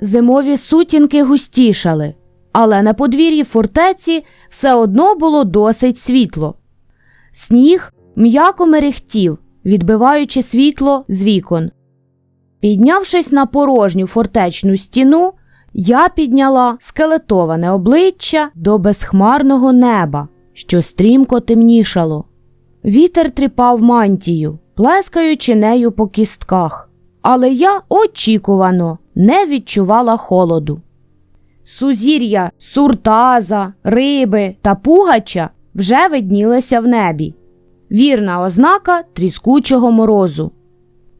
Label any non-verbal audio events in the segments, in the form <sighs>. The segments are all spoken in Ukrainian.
Зимові сутінки густішали, але на подвір'ї фортеці все одно було досить світло. Сніг м'яко мерехтів, відбиваючи світло з вікон. Піднявшись на порожню фортечну стіну, я підняла скелетоване обличчя до безхмарного неба, що стрімко темнішало. Вітер тріпав мантію, плескаючи нею по кістках, але я очікувано не відчувала холоду. Сузір'я суртаза, риби та пугача вже виднілися в небі. Вірна ознака тріскучого морозу.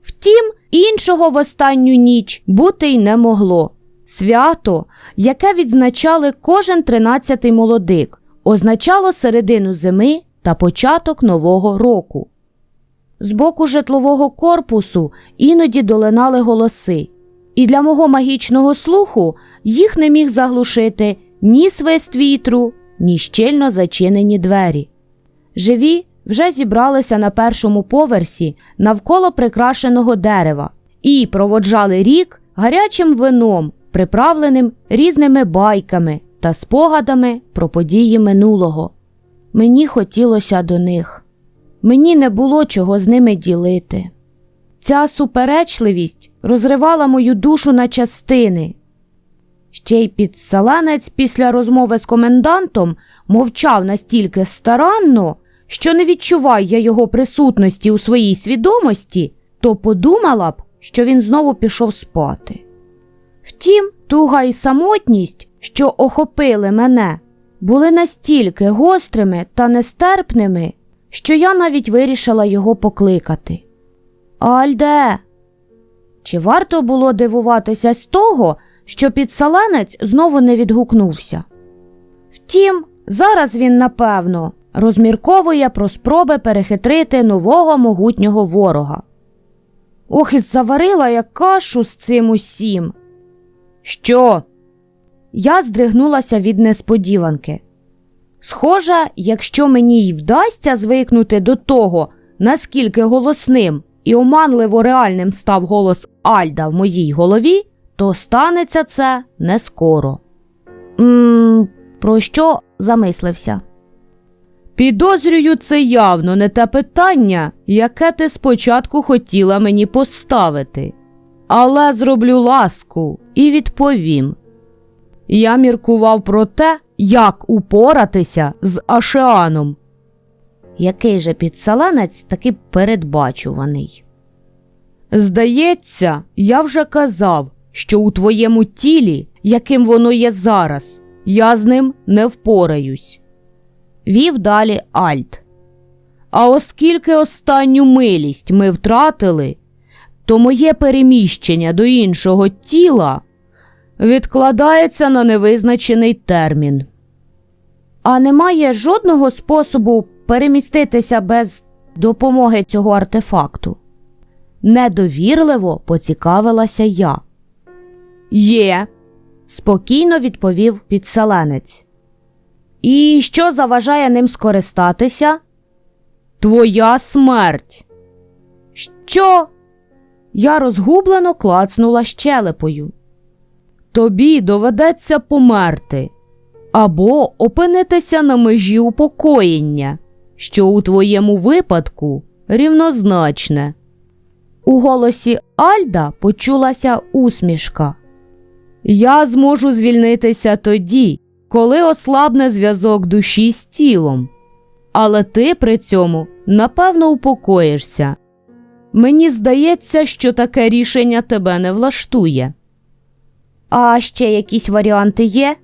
Втім, іншого в останню ніч бути й не могло. Свято, яке відзначали кожен тринадцятий молодик, означало середину зими та початок нового року. З боку житлового корпусу іноді долинали голоси, і для мого магічного слуху їх не міг заглушити ні свист вітру, ні щільно зачинені двері. Живі вже зібралися на першому поверсі навколо прикрашеного дерева і проводжали рік гарячим вином, приправленим різними байками та спогадами про події минулого. Мені хотілося до них. Мені не було чого з ними ділити. Ця суперечливість розривала мою душу на частини. Ще й підселенець після розмови з комендантом мовчав настільки старанно, що не відчуваю я його присутності у своїй свідомості, то подумала б, що він знову пішов спати. Втім, туга і самотність, що охопили мене, були настільки гострими та нестерпними, що я навіть вирішила його покликати. Альде. Чи варто було дивуватися з того, що підсаленець знову не відгукнувся? Втім, зараз він, напевно, розмірковує про спроби перехитрити нового могутнього ворога. Ох, і заварила я кашу з цим усім. Що? Я здригнулася від несподіванки. Схоже, якщо мені й вдасться звикнути до того, наскільки голосним і оманливо реальним став голос Альда в моїй голові, то станеться це не скоро. Мм, про що замислився? Підозрюю, це явно не те питання, яке ти спочатку хотіла мені поставити. Але зроблю ласку і відповім. Я міркував про те, як упоратися з Ашеаном. Який же підсаланець таки передбачуваний. Здається, я вже казав, що у твоєму тілі, яким воно є зараз, я з ним не впораюсь. Вів далі Альт. А оскільки останню милість ми втратили, то моє переміщення до іншого тіла відкладається на невизначений термін. А немає жодного способу переміститися без допомоги цього артефакту. Недовірливо поцікавилася я. Є, спокійно відповів підселенець. І що заважає ним скористатися? Твоя смерть. Що? Я розгублено клацнула щелепою. Тобі доведеться померти або опинитися на межі упокоєння, що у твоєму випадку рівнозначне. У голосі Альда почулася усмішка. Я зможу звільнитися тоді, коли ослабне зв'язок душі з тілом. Але ти при цьому напевно упокоїшся. Мені здається, що таке рішення тебе не влаштує. А ще якісь варіанти є?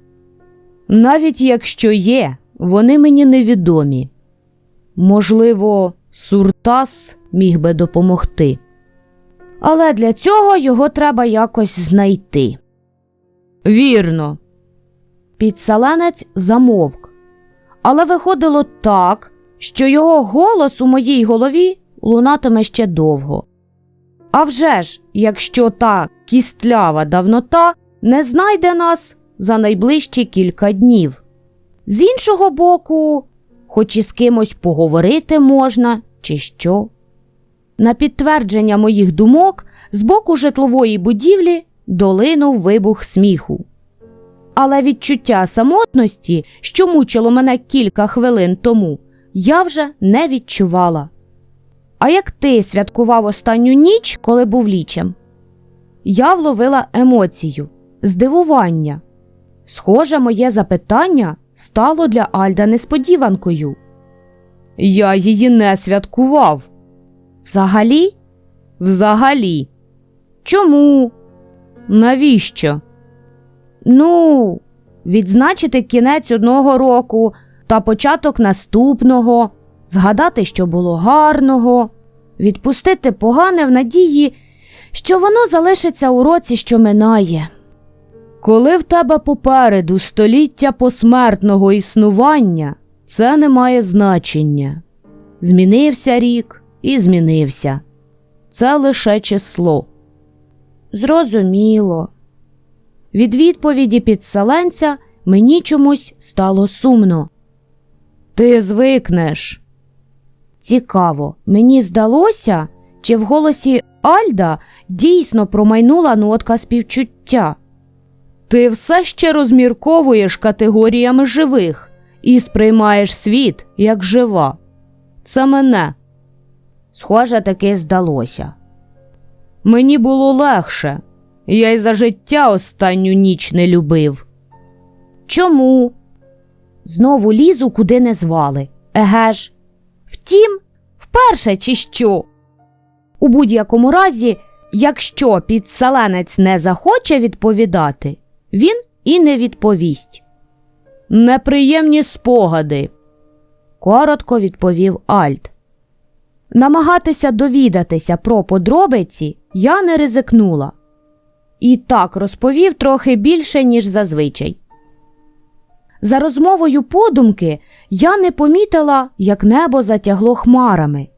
Навіть якщо є, вони мені невідомі. Можливо, Суртас міг би допомогти. Але для цього його треба якось знайти. Вірно. Підселенець замовк. Але виходило так, що його голос у моїй голові лунатиме ще довго. А вже ж, якщо та кістлява давнота не знайде нас за найближчі кілька днів. З іншого боку, хоч і з кимось поговорити можна, чи що. На підтвердження моїх думок з боку житлової будівлі долинув вибух сміху. Але відчуття самотності, що мучило мене кілька хвилин тому, я вже не відчувала. А як ти святкував останню ніч, коли був лічем? Я вловила емоцію, здивування. Схоже, моє запитання стало для Альда несподіванкою. Я її не святкував. Взагалі? Взагалі. Чому? Навіщо? Ну, відзначити кінець одного року та початок наступного, згадати, що було гарного, відпустити погане в надії, що воно залишиться у році, що минає. Коли в тебе попереду століття посмертного існування, це не має значення. Змінився рік і змінився. Це лише число. Зрозуміло. Від відповіді підселенця мені чомусь стало сумно. Ти звикнеш. Цікаво, мені здалося, чи в голосі Альда дійсно промайнула нотка співчуття. Ти все ще розмірковуєш категоріями живих і сприймаєш світ як жива. Це мене. Схоже, таки здалося. Мені було легше. Я й за життя останню ніч не любив. Чому? Знову лізу, куди не звали. Еге ж. Втім, вперше чи що? У будь-якому разі, якщо підселенець не захоче відповідати, він і не відповість. Неприємні спогади, коротко відповів Альт. Намагатися довідатися про подробиці я не ризикнула. І так розповів трохи більше, ніж зазвичай. За розмовою подумки я не помітила, як небо затягло хмарами.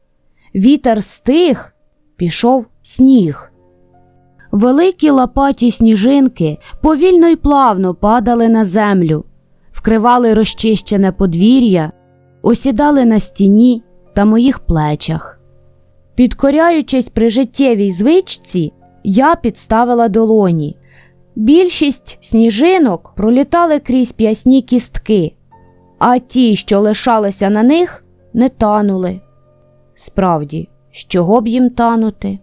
Вітер стих, пішов сніг. Великі лопаті сніжинки повільно й плавно падали на землю, вкривали розчищене подвір'я, осідали на стіні та моїх плечах. Підкоряючись при життєвій звичці, я підставила долоні. Більшість сніжинок пролітали крізь п'ясні кістки, а ті, що лишалися на них, не танули. Справді, з чого б їм танути?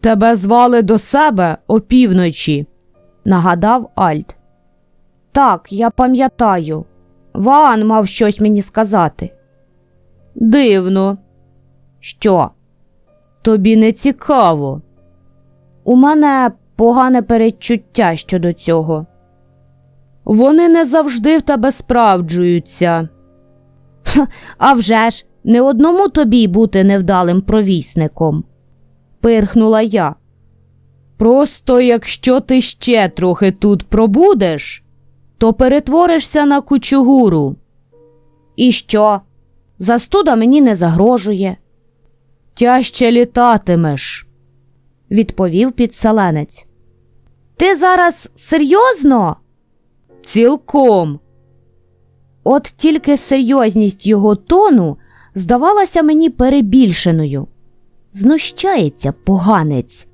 Тебе звали до себе опівночі, нагадав Альт. Так, я пам'ятаю. Ваан мав щось мені сказати. Дивно. Що? Тобі не цікаво. У мене погане передчуття щодо цього. Вони не завжди в тебе справджуються. «Ха, А вже ж, не одному тобі бути невдалим провісником, пирхнула я. Просто якщо ти ще трохи тут пробудеш, то перетворишся на кучугуру. І що? Застуда мені не загрожує. Тяжче літатимеш, відповів підселенець. Ти зараз серйозно? Цілком. От тільки серйозність його тону здавалася мені перебільшеною. Знущається поганець.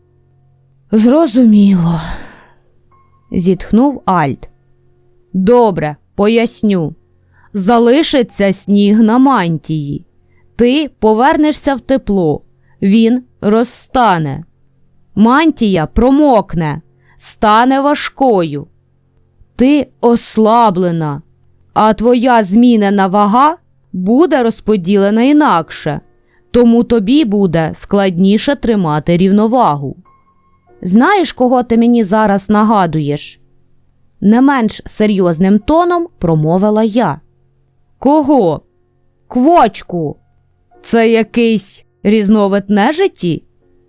Зрозуміло, зітхнув Альт. Добре, поясню. Залишиться сніг на мантії. Ти повернешся в тепло, він розстане. Мантія промокне, стане важкою. Ти ослаблена, а твоя змінена вага буде розподілена інакше, тому тобі буде складніше тримати рівновагу. Знаєш, кого ти мені зараз нагадуєш? Не менш серйозним тоном промовила я. Кого? Квочку. Це якийсь різновид нежиті?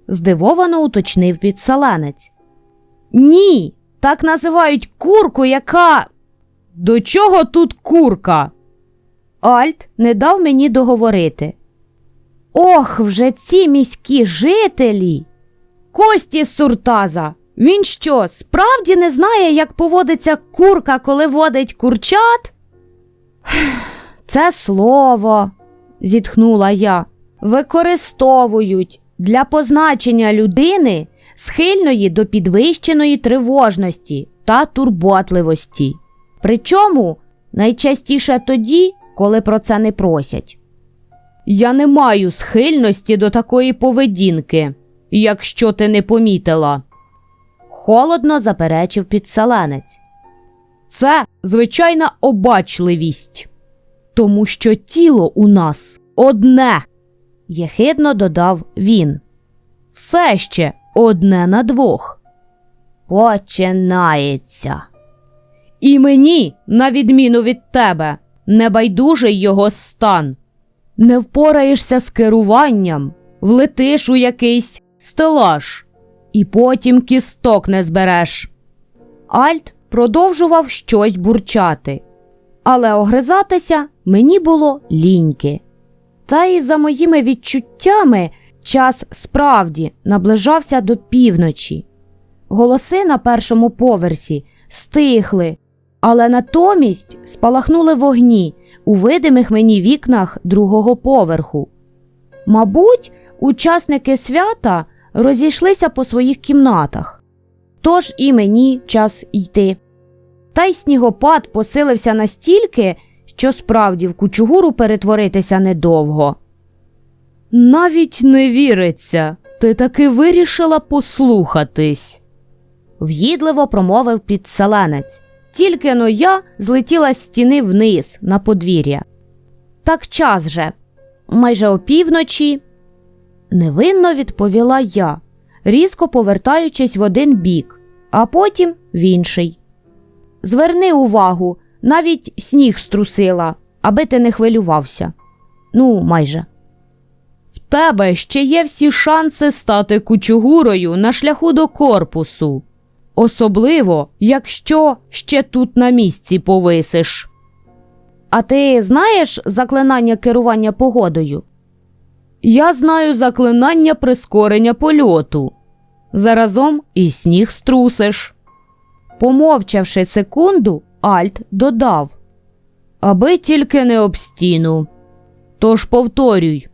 здивовано уточнив підселенець. Ні, так називають курку, яка. До чого тут курка? Альт не дав мені договорити. Ох, вже ці міські жителі. Кості Суртаза. Він що, справді не знає, як поводиться курка, коли водить курчат? <sighs> Це слово, зітхнула я, використовують для позначення людини схильної до підвищеної тривожності та турботливості. Причому найчастіше тоді, коли про це не просять. Я не маю схильності до такої поведінки, якщо ти не помітила. Холодно заперечив підселенець. Це звичайна обачливість, тому що тіло у нас одне, єхидно додав він. Все ще одне на двох. Починається. І мені, на відміну від тебе, небайдужий його стан. Не впораєшся з керуванням, влетиш у якийсь стелаж, і потім кісток не збереш. Альт продовжував щось бурчати, але огризатися мені було ліньки. Та й за моїми відчуттями час справді наближався до півночі. Голоси на першому поверсі стихли, але натомість спалахнули вогні у видимих мені вікнах другого поверху. Мабуть, учасники свята розійшлися по своїх кімнатах, тож і мені час йти. Та й снігопад посилився настільки, що справді в кучугуру перетворитися недовго. Навіть не віриться, ти таки вирішила послухатись, в'їдливо промовив підселенець. Тільки но я злетіла з стіни вниз на подвір'я. Так час же, майже опівночі. Невинно відповіла я, різко повертаючись в один бік, а потім в інший. Зверни увагу, навіть сніг струсила, аби ти не хвилювався. Ну, майже. В тебе ще є всі шанси стати кучугурою на шляху до корпусу. Особливо, якщо ще тут на місці повисиш. А ти знаєш заклинання керування погодою? Я знаю заклинання прискорення польоту. Заразом і сніг струсиш. Помовчавши секунду, Альт додав Аби тільки не об стіну. Тож повторюй.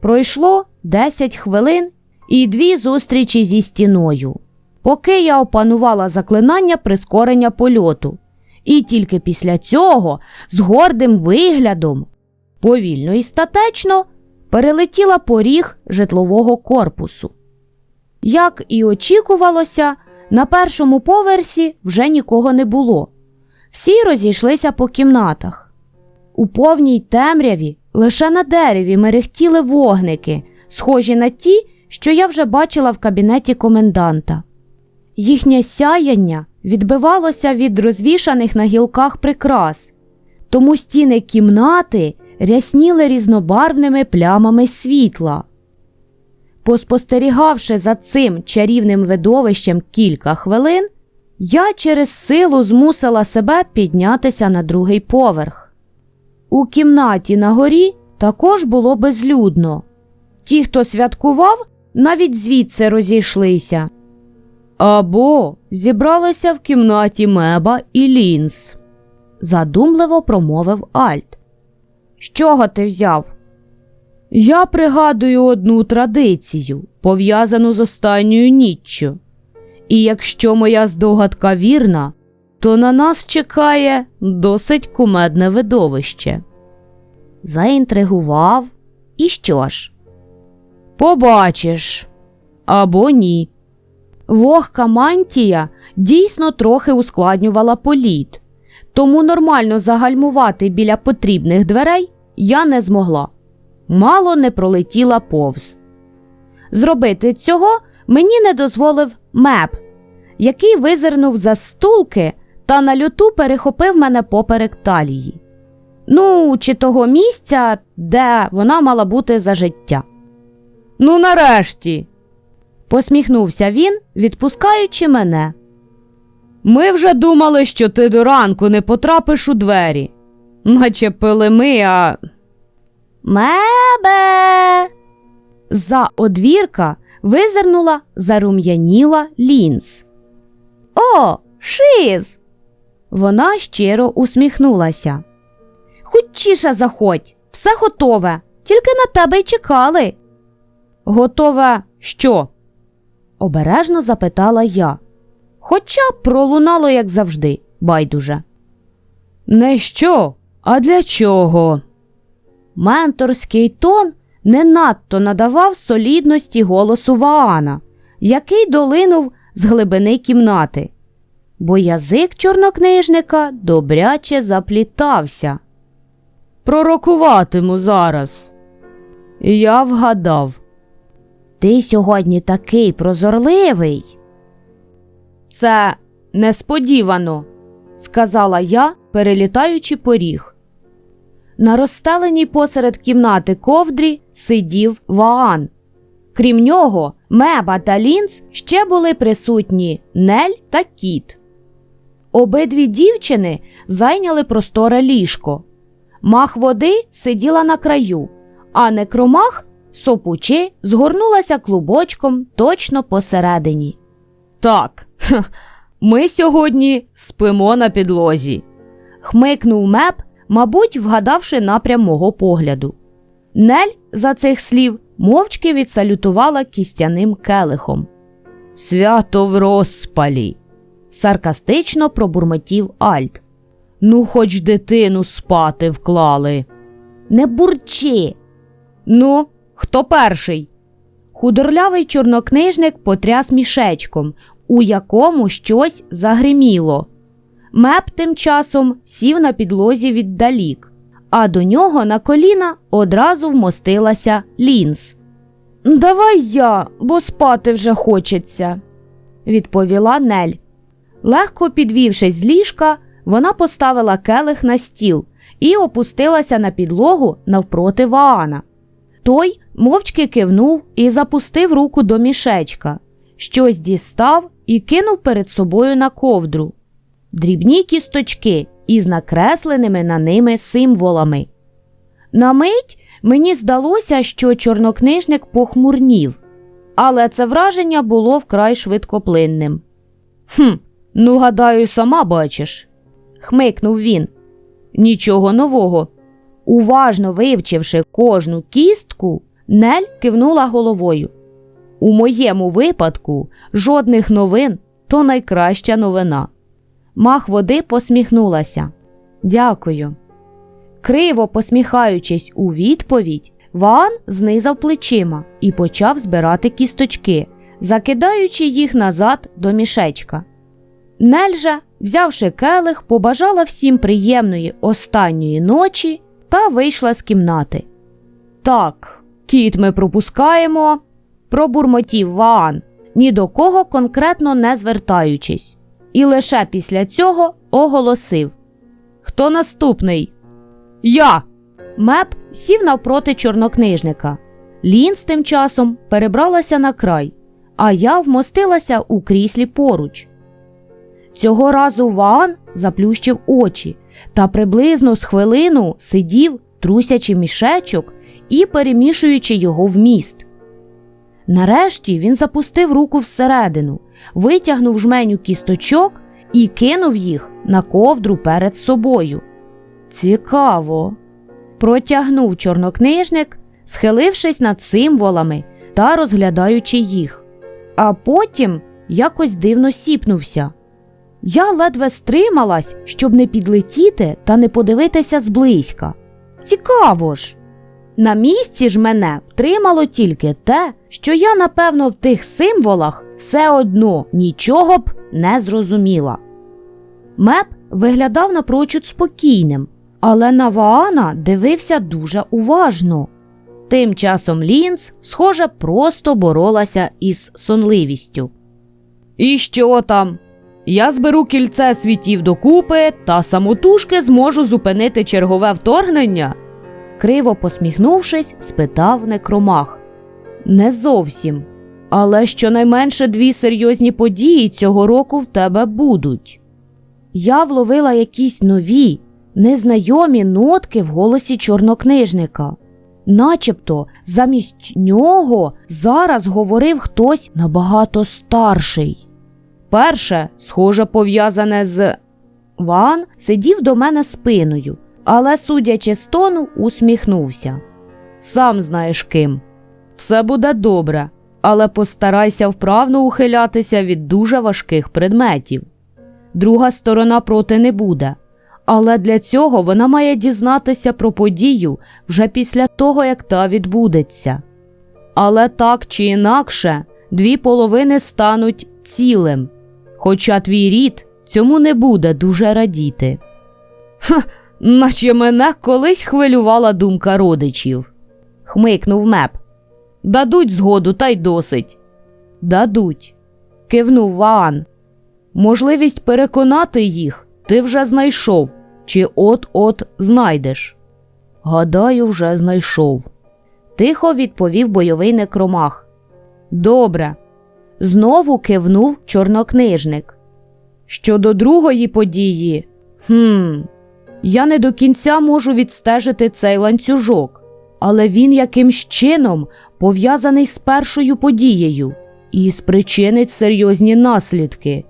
Пройшло 10 хвилин і дві зустрічі зі стіною, поки я опанувала заклинання прискорення польоту, і тільки після цього з гордим виглядом, повільно і статечно, перелетіла поріг житлового корпусу. Як і очікувалося, на першому поверсі вже нікого не було. Всі розійшлися по кімнатах. У повній темряві лише на дереві мерехтіли вогники, схожі на ті, що я вже бачила в кабінеті коменданта. Їхнє сяяння відбивалося від розвішаних на гілках прикрас, тому стіни кімнати рясніли різнобарвними плямами світла. Поспостерігавши за цим чарівним видовищем кілька хвилин, я через силу змусила себе піднятися на другий поверх. У кімнаті на горі також було безлюдно. Ті, хто святкував, навіть звідси розійшлися. Або зібралися в кімнаті меба і лінз, задумливо промовив Альт. З чого ти взяв? Я пригадую одну традицію, пов'язану з останньою ніччю. І якщо моя здогадка вірна, то на нас чекає досить кумедне видовище. Заінтригував. І що ж? Побачиш або ні. Вогка мантія дійсно трохи ускладнювала політ, тому нормально загальмувати біля потрібних дверей я не змогла. Мало не пролетіла повз. Зробити цього мені не дозволив меп, який визирнув за стулки та на люту перехопив мене поперек талії. Ну, чи того місця, де вона мала бути за життя. Ну, нарешті, посміхнувся він, відпускаючи мене. Ми вже думали, що ти до ранку не потрапиш у двері, наче пили ми, а. Мебе. За одвірка визирнула зарум'яніла лінз. О, шиз. Вона щиро усміхнулася. Хутчіше заходь, все готове, тільки на тебе й чекали. Готове що? Обережно запитала я. Хоча пролунало, як завжди, байдуже. Не що, а для чого? Менторський тон не надто надавав солідності голосу Ваана, який долинув з глибини кімнати, бо язик чорнокнижника добряче заплітався. Пророкуватиму зараз. Я вгадав. Ти сьогодні такий прозорливий. Це несподівано, сказала я, перелітаючи поріг. На розстеленій посеред кімнати ковдрі сидів Ваан. Крім нього, меба та лінц ще були присутні Нель та кіт. Обидві дівчини зайняли просторе ліжко. Мах води сиділа на краю, а некромах, сопучи, згорнулася клубочком точно посередині. Так, ми сьогодні спимо на підлозі. хмикнув меп, мабуть, вгадавши напрям мого погляду. Нель за цих слів мовчки відсалютувала кістяним келихом. Свято в розпалі. саркастично пробурмотів Альт. Ну, хоч дитину спати вклали. Не бурчи. Ну, хто перший? Худорлявий чорнокнижник потряс мішечком, у якому щось загриміло. Меп тим часом сів на підлозі віддалік, а до нього на коліна одразу вмостилася лінз. Давай я, бо спати вже хочеться, відповіла Нель. Легко підвівшись з ліжка, вона поставила келих на стіл і опустилася на підлогу навпроти Ваана. Той мовчки кивнув і запустив руку до мішечка, щось дістав і кинув перед собою на ковдру. Дрібні кісточки із накресленими на ними символами. На мить мені здалося, що чорнокнижник похмурнів, але це враження було вкрай швидкоплинним. Хм, ну, гадаю, сама бачиш, хмикнув він. Нічого нового. Уважно вивчивши кожну кістку, Нель кивнула головою. У моєму випадку жодних новин то найкраща новина. Мах води посміхнулася. Дякую. Криво посміхаючись у відповідь, Ван знизав плечима і почав збирати кісточки, закидаючи їх назад до мішечка. Нель же, взявши келих, побажала всім приємної останньої ночі та вийшла з кімнати. Так, кіт ми пропускаємо, пробурмотів Ваан, ні до кого конкретно не звертаючись, і лише після цього оголосив Хто наступний? Я. Меп сів навпроти чорнокнижника. Лінз тим часом перебралася на край, а я вмостилася у кріслі поруч. Цього разу Ваан заплющив очі та приблизно з хвилину сидів, трусячи мішечок і перемішуючи його в міст. Нарешті він запустив руку всередину, витягнув жменю кісточок і кинув їх на ковдру перед собою. Цікаво. Протягнув чорнокнижник, схилившись над символами та розглядаючи їх, а потім якось дивно сіпнувся. Я ледве стрималась, щоб не підлетіти та не подивитися зблизька. Цікаво ж. На місці ж мене втримало тільки те, що я, напевно, в тих символах все одно нічого б не зрозуміла. Меп виглядав напрочуд спокійним, але на Ваана дивився дуже уважно. Тим часом Лінц, схоже, просто боролася із сонливістю. І що там? Я зберу кільце світів докупи та самотужки зможу зупинити чергове вторгнення. Криво посміхнувшись, спитав некромах. Не зовсім. Але щонайменше дві серйозні події цього року в тебе будуть. Я вловила якісь нові, незнайомі нотки в голосі чорнокнижника. Начебто замість нього зараз говорив хтось набагато старший. Перше, схоже, пов'язане з. Ван сидів до мене спиною, але, судячи з тону, усміхнувся. Сам знаєш ким. Все буде добре, але постарайся вправно ухилятися від дуже важких предметів. Друга сторона проти не буде, але для цього вона має дізнатися про подію вже після того, як та відбудеться. Але так чи інакше, дві половини стануть цілим, хоча твій рід цьому не буде дуже радіти. Ха, наче мене колись хвилювала думка родичів, хмикнув меп. Дадуть згоду, та й досить. Дадуть. кивнув Ваан. Можливість переконати їх ти вже знайшов, чи от-от знайдеш. Гадаю, вже знайшов. Тихо відповів бойовий некромах. Добре. Знову кивнув чорнокнижник. Щодо другої події, хм, я не до кінця можу відстежити цей ланцюжок, але він якимсь чином пов'язаний з першою подією і спричинить серйозні наслідки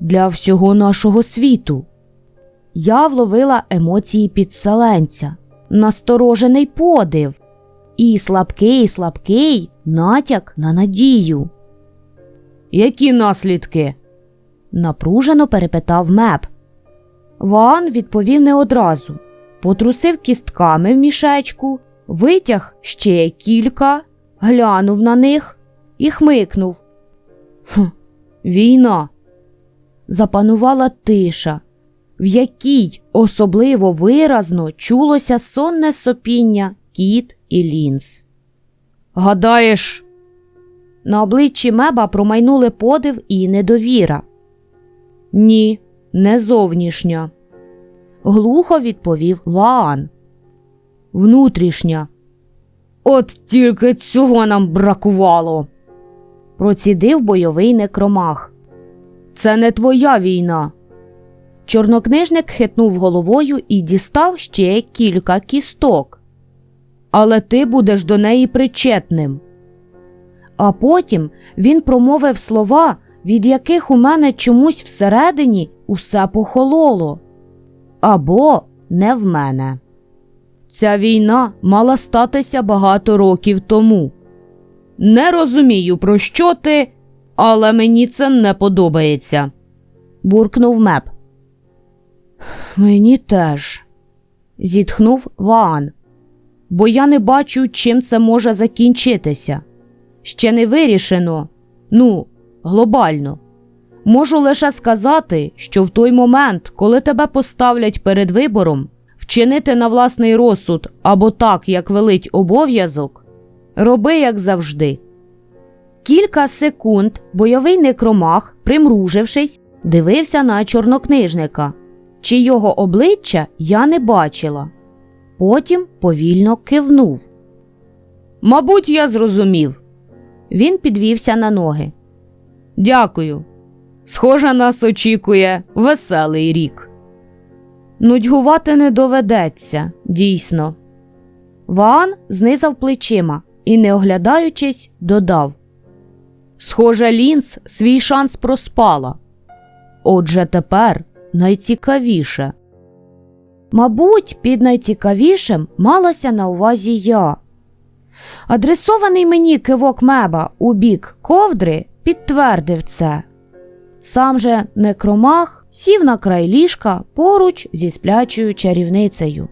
для всього нашого світу. Я вловила емоції підселенця, насторожений подив і слабкий, слабкий натяк на надію. Які наслідки? напружено перепитав меп. Ван відповів не одразу, потрусив кістками в мішечку, витяг ще кілька, глянув на них і хмикнув. Хм, війна. Запанувала тиша, в якій особливо виразно чулося сонне сопіння кіт і лінз. Гадаєш, на обличчі меба промайнули подив і недовіра. Ні, не зовнішня. Глухо відповів Ваан. Внутрішня. От тільки цього нам бракувало. Процідив бойовий некромах. Це не твоя війна. Чорнокнижник хитнув головою і дістав ще кілька кісток. Але ти будеш до неї причетним. А потім він промовив слова, від яких у мене чомусь всередині усе похололо. Або не в мене. Ця війна мала статися багато років тому. Не розумію, про що ти, але мені це не подобається. буркнув меп. Мені теж, зітхнув Ваан, бо я не бачу, чим це може закінчитися. Ще не вирішено, ну, глобально. Можу лише сказати, що в той момент, коли тебе поставлять перед вибором, вчинити на власний розсуд або так, як велить обов'язок, роби як завжди. Кілька секунд бойовий некромах, примружившись, дивився на чорнокнижника, чи його обличчя я не бачила. Потім повільно кивнув. Мабуть, я зрозумів. Він підвівся на ноги. Дякую. Схоже, нас очікує веселий рік. Нудьгувати не доведеться, дійсно. Ваан знизав плечима і, не оглядаючись, додав Схоже, Лінц свій шанс проспала. Отже, тепер найцікавіше. Мабуть, під найцікавішим малася на увазі я. Адресований мені кивок меба у бік ковдри підтвердив це. Сам же некромах сів на край ліжка поруч зі сплячою чарівницею.